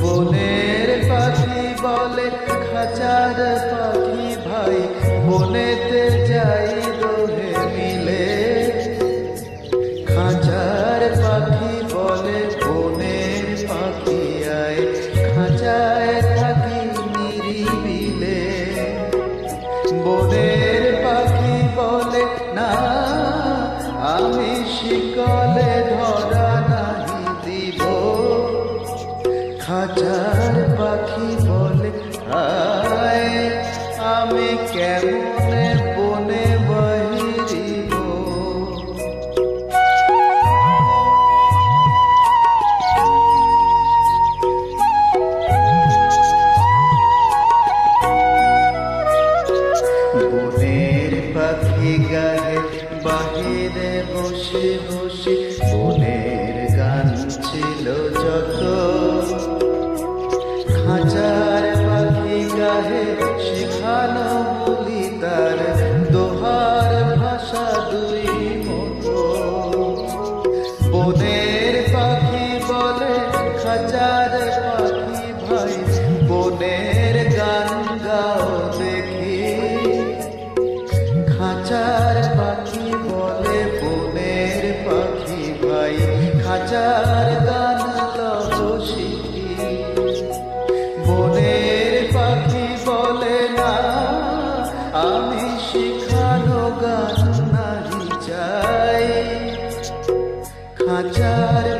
বনের পাখি বলে, খাঁচার পাখি ভাই, বনেতে যাই দোহে মিলে। খাঁচার পাখি বলে, বনের পাখি আয় খাঁচায় থাকি নিরিবিলে। বনের পাখি বলে, না, আমি শিকলে খাঁচার পাখি বলে আয় আমি কেমনে বনে বাহিরিব? বনের পাখি গায়ে বাহিরে বসে বসে, বনের গান ছিল যত বনের গান গাও দেখি। খাঁচার পাখি বলে বনের পাখি ভাই। খাঁচার গান লহ শিখি। বনের পাখি বলে না, আমি শিখানো গান নাহি চাই। খাঁচার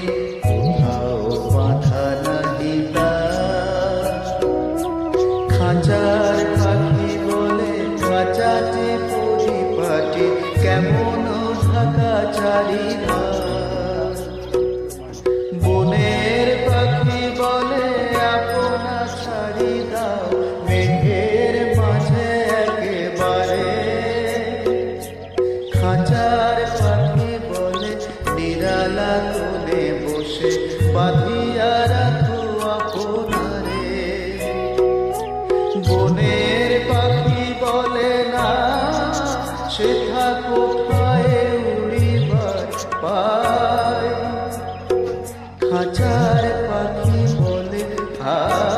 কেমন বনের পাখি বলে আপনা ছাড়ি দাও মেঘের মাঝে একেবারে। খাঁচার পাখি বলে নিরালা কোলে বসে, বাঁধিয়া রাখো আপনারে বনের সেথা কোথায় উড়িবার পায় খাঁচার পাখি বলে হায়